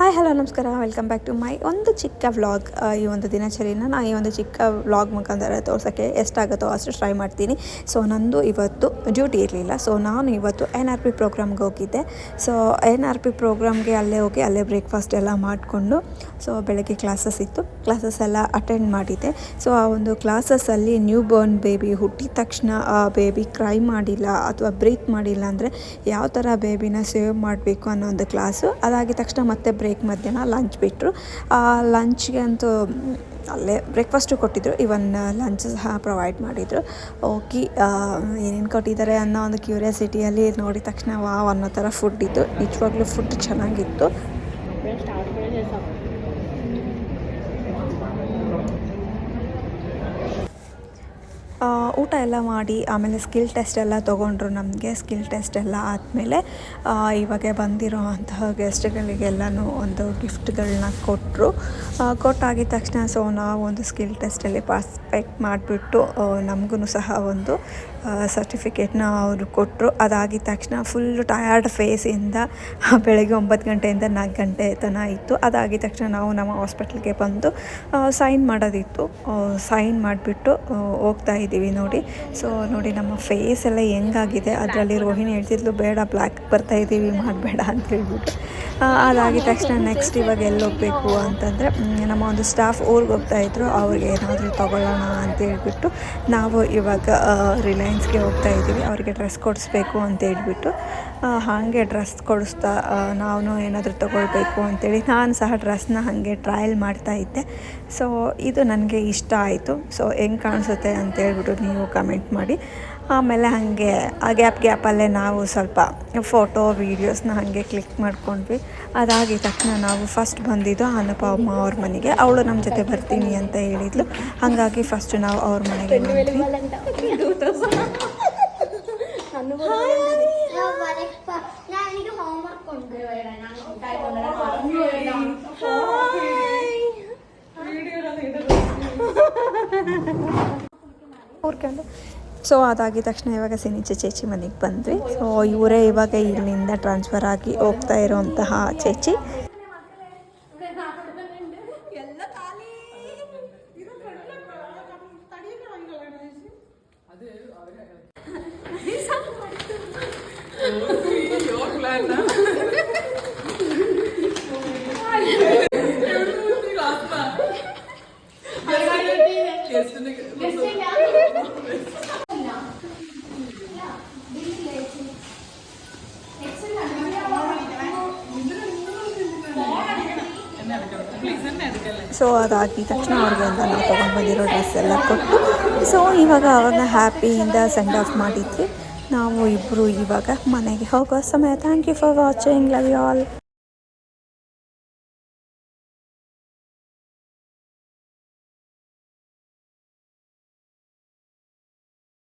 Hi hello ನಮಸ್ಕಾರ. Welcome back to my ಒಂದು ಚಿಕ್ಕ ವ್ಲಾಗ್ ಈ ಒಂದು ದಿನಚರಿನ. ನಾನು ಈ ಒಂದು ಚಿಕ್ಕ ವ್ಲಾಗ್ ಮುಖಾಂತರ ತೋರ್ಸೋಕ್ಕೆ ಎಷ್ಟಾಗುತ್ತೋ ಅಷ್ಟು ಟ್ರೈ ಮಾಡ್ತೀನಿ. ಸೊ ನಂದು ಇವತ್ತು ಡ್ಯೂಟಿ ಇರಲಿಲ್ಲ. ಸೊ ನಾನು ಇವತ್ತು ಎನ್ ಆರ್ ಪಿ ಪ್ರೋಗ್ರಾಮ್ಗೆ ಹೋಗಿದ್ದೆ. ಸೊ ಎನ್ ಆರ್ ಪಿ ಪ್ರೋಗ್ರಾಮ್ಗೆ ಅಲ್ಲೇ ಹೋಗಿ ಅಲ್ಲೇ ಬ್ರೇಕ್ಫಾಸ್ಟ್ ಎಲ್ಲ ಮಾಡಿಕೊಂಡು ಸೊ ಬೆಳಗ್ಗೆ ಕ್ಲಾಸಸ್ ಇತ್ತು. ಕ್ಲಾಸಸ್ ಎಲ್ಲ ಅಟೆಂಡ್ ಮಾಡಿದ್ದೆ. ಸೊ ಆ ಒಂದು ಕ್ಲಾಸಸ್ಸಲ್ಲಿ ನ್ಯೂ ಬೋರ್ನ್ ಬೇಬಿ ಹುಟ್ಟಿದ ತಕ್ಷಣ ಆ ಬೇಬಿ ಕ್ರೈ ಮಾಡಿಲ್ಲ ಅಥವಾ ಬ್ರೀತ್ ಮಾಡಿಲ್ಲ ಅಂದರೆ ಯಾವ ಥರ ಬೇಬಿನ ಸೇವ್ ಮಾಡಬೇಕು ಅನ್ನೋ ಒಂದು ಕ್ಲಾಸು ಅದಾಗಿದ ತಕ್ಷಣ ಮತ್ತೆ ಬ್ರೇಕ್ ಮಧ್ಯಾಹ್ನ ಲಂಚ್ ಬಿಟ್ಟರು ಲಂಚ್ಗೆ ಅಂತೂ ಅಲ್ಲೇ ಬ್ರೇಕ್ಫಾಸ್ಟು ಕೊಟ್ಟಿದ್ದರು ಇವನ್ ಲಂಚ್ ಸಹ ಪ್ರೊವೈಡ್ ಮಾಡಿದರು. ಓಕೆ ಏನೇನು ಕೊಟ್ಟಿದ್ದಾರೆ ಅನ್ನೋ ಒಂದು ಕ್ಯೂರಿಯಾಸಿಟಿಯಲ್ಲಿ ನೋಡಿದ ತಕ್ಷಣ ವಾವ್ ಅನ್ನೋ ಥರ ಫುಡ್ ಇತ್ತು. ನಿಜವಾಗ್ಲೂ ಫುಡ್ ಚೆನ್ನಾಗಿತ್ತು. ಊಟ ಎಲ್ಲ ಮಾಡಿ, ಆಮೇಲೆ ಸ್ಕಿಲ್ ಟೆಸ್ಟ್ ಎಲ್ಲ ತೊಗೊಂಡ್ರು ನಮಗೆ. ಸ್ಕಿಲ್ ಟೆಸ್ಟ್ ಎಲ್ಲ ಆದಮೇಲೆ ಇವಾಗ ಬಂದಿರೋ ಅಂತಹ ಗೆಸ್ಟ್ಗಳಿಗೆಲ್ಲನೂ ಒಂದು ಗಿಫ್ಟ್ಗಳನ್ನ ಕೊಟ್ಟರು ಕೊಟ್ಟಾಗಿದ ತಕ್ಷಣ ಸೊ ನಾವು ಒಂದು ಸ್ಕಿಲ್ ಟೆಸ್ಟಲ್ಲಿ ಪಾರ್ಟಿಸಿಪೇಟ್ ಮಾಡಿಬಿಟ್ಟು ನಮಗೂ ಸಹ ಒಂದು ಸರ್ಟಿಫಿಕೇಟ್ನ ಅವರು ಕೊಟ್ಟರು ಅದಾಗಿದ ತಕ್ಷಣ ಫುಲ್ಲು ಟಯರ್ಡ್ ಫೇಸಿಂದ ಬೆಳಗ್ಗೆ ಒಂಬತ್ತು ಗಂಟೆಯಿಂದ ನಾಲ್ಕು ಗಂಟೆ ತನ ಇತ್ತು. ಅದಾಗಿದ ತಕ್ಷಣ ನಾವು ನಮ್ಮ ಹಾಸ್ಪಿಟ್ಲಿಗೆ ಬಂದು ಸೈನ್ ಮಾಡೋದಿತ್ತು. ಸೈನ್ ಮಾಡಿಬಿಟ್ಟು ಹೋಗ್ತಾ ಇದ್ದೀವಿ ನೋಡಿ. ಸೊ ನೋಡಿ ನಮ್ಮ ಫೇಸ್ ಎಲ್ಲ ಹೆಂಗಾಗಿದೆ? ಅದರಲ್ಲಿ ರೋಹಿಣಿ ಹೇಳ್ತಿದ್ಲು, ಬೇಡ ಬ್ಲ್ಯಾಕ್ ಬರ್ತಾ ಇದ್ದೀವಿ, ಮಾಡಬೇಡ, ಅಂತ ಹೇಳ್ಬಿಟ್ಟು ಅದಾಗಿದ ತಕ್ಷಣ ನೆಕ್ಸ್ಟ್ ಇವಾಗ ಎಲ್ಲಿ ಹೋಗಬೇಕು ಅಂತಂದರೆ ನಮ್ಮ ಒಂದು ಸ್ಟಾಫ್ ಊರಿಗೆ ಹೋಗ್ತಾ ಇದ್ರು, ಅವ್ರಿಗೆ ಏನಾದರೂ ತೊಗೊಳ್ಳೋಣ, ಅಂತ ಹೇಳ್ಬಿಟ್ಟು ನಾವು ಇವಾಗ ರಿಲಯನ್ಸ್ಗೆ ಹೋಗ್ತಾ ಇದ್ದೀವಿ. ಅವರಿಗೆ ಡ್ರೆಸ್ ಕೊಡಿಸ್ಬೇಕು ಅಂತ ಹೇಳ್ಬಿಟ್ಟು ಹಾಗೆ ಡ್ರೆಸ್ ಕೊಡಿಸ್ತಾ ನಾವು ಏನಾದರೂ ತೊಗೊಳ್ಬೇಕು, ಅಂತೇಳಿ ನಾನು ಸಹ ಡ್ರೆಸ್ನ ಹಾಗೆ ಟ್ರಯಲ್ ಮಾಡ್ತಾ ಇದ್ದೆ. ಸೊ ಇದು ನನಗೆ ಇಷ್ಟ ಆಯಿತು. ಸೊ ಹೆಂಗೆ ಕಾಣಿಸುತ್ತೆ ಅಂತ ಹೇಳ್ಬಿಟ್ಟು ನೀವು ಕಮೆಂಟ್ ಮಾಡಿ. ಆಮೇಲೆ ಹಾಗೆ ಆ ಗ್ಯಾಪ್ ಗ್ಯಾಪಲ್ಲೇ ನಾವು ಸ್ವಲ್ಪ ಫೋಟೋ ವೀಡಿಯೋಸ್ನ ಹಾಗೆ ಕ್ಲಿಕ್ ಮಾಡ್ಕೊಂಡ್ವಿ. ಅದಾಗಿ ತಕ್ಷಣ ನಾವು ಫಸ್ಟ್ ಬಂದಿದ್ದು ಅನುಪಮ ಅವ್ರ ಮನೆಗೆ. ಅವಳು ನಮ್ಮ ಜೊತೆ ಬರ್ತೀನಿ ಅಂತ ಹೇಳಿದ್ಲು. ಹಾಗಾಗಿ ಫಸ್ಟ್ ನಾವು ಅವ್ರ ಮನೆಗೆ ಬಂದ್ವಿ. ಕೂರ್ಕೊಂಡು ಸೊ ಅದಾಗಿದ ತಕ್ಷಣ ಇವಾಗ ಸಿನಿಚೆ ಚೇಚಿ ಮನೆಗೆ ಬಂದ್ವಿ. ಸೊ ಇವರೇ ಇವಾಗ ಇಲ್ಲಿಂದ ಟ್ರಾನ್ಸ್ಫರ್ ಆಗಿ ಹೋಗ್ತಾ ಇರೋಂತಹ ಚೇಚಿ. ಸೊ ಅದಾಗಿದ ತಕ್ಷಣ ಅವ್ರಿಗೆ ಅಂತ ನಾವು ತೊಗೊಂಡು ಬಂದಿರೋ ಡ್ರೆಸ್ ಎಲ್ಲ ಕೊಟ್ಟು ಸೊ ಇವಾಗ ಅವ್ರನ್ನ ಹ್ಯಾಪಿಯಿಂದ ಸೆಂಡ್ ಆಫ್ ಮಾಡಿದ್ವಿ. ನಾವು ಇಬ್ಬರು ಇವಾಗ ಮನೆಗೆ ಹೋಗೋ ಸಮಯ. Thank you for watching love you all